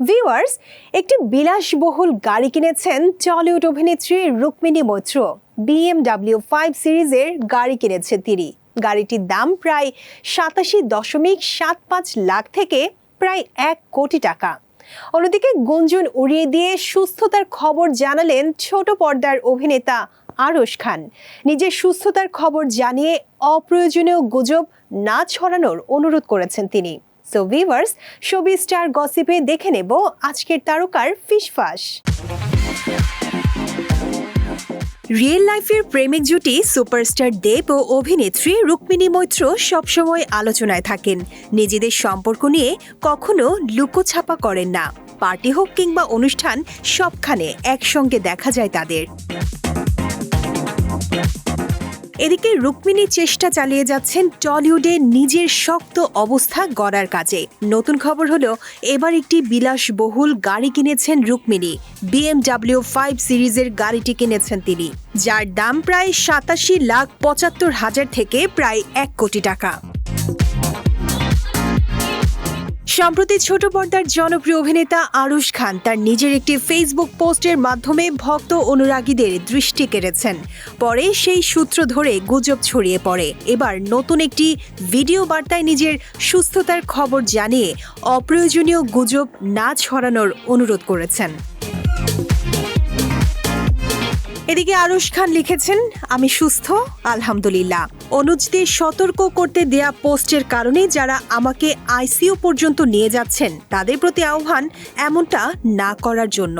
Viewers একটি বিলাসবহুল গাড়ি কিনেছেন টলিউড অভিনেত্রী রুক্মিণী মৈত্র। বিএমডাব্লিউ ফাইভ সিরিজের গাড়ি কিনেছেন তিনি। গাড়িটির দাম প্রায় সাতাশি দশমিক সাত পাঁচ লাখ থেকে প্রায় এক কোটি টাকা। অন্যদিকে গুঞ্জন উড়িয়ে দিয়ে সুস্থতার খবর জানালেন ছোট পর্দার অভিনেতা আরশ খান। নিজের সুস্থতার খবর জানিয়ে অপ্রয়োজনীয় গুজব না ছড়ানোর অনুরোধ করেছেন তিনি। সো ভিভার্স ছবি স্টার গসিপে দেখে নেব আজকের তারকার ফিসফাস। রিয়েল লাইফের প্রেমিক জুটি সুপারস্টার দেব ও অভিনেত্রী রুক্মিণী মৈত্র সবসময় আলোচনায় থাকেন। নিজেদের সম্পর্ক নিয়ে কখনো লুকোছাপা করেন না। পার্টি হোক কিংবা অনুষ্ঠান, সবখানে একসঙ্গে দেখা যায় তাদের। এদিকে রুক্মিণী চেষ্টা চালিয়ে যাচ্ছেন টলিউডে নিজের শক্ত অবস্থা গড়ার কাজে। নতুন খবর হলো, এবার একটি বিলাসবহুল গাড়ি কিনেছেন রুক্মিণী। বিএমডাব্লিউ ফাইভ সিরিজের গাড়িটি কিনেছেন তিনি, যার দাম প্রায় সাতাশি লাখ পঁচাত্তর হাজার থেকে প্রায় এক কোটি টাকা। সম্প্রতি ছোট পর্দার জনপ্রিয় অভিনেতা আরুশ খান তার নিজের একটি ফেসবুক পোস্টের মাধ্যমে ভক্ত অনুরাগীদের দৃষ্টি কেড়েছেন। পরে সেই সূত্র ধরে গুজব ছড়িয়ে পড়ে। এবার নতুন একটি ভিডিও বার্তায় নিজের সুস্থতার খবর জানিয়ে অপ্রয়োজনীয় গুজব না ছড়ানোর অনুরোধ করেছেন। এদিকে আরুষ খান লিখেছেন, আমি সুস্থ, আলহামদুলিল্লাহ। অনুজদের সতর্ক করতে দেয়া পোস্টের কারণে যারা আমাকে আইসিইউ পর্যন্ত নিয়ে যাচ্ছেন, তাদের প্রতি আহ্বান এমনটা না করার জন্য।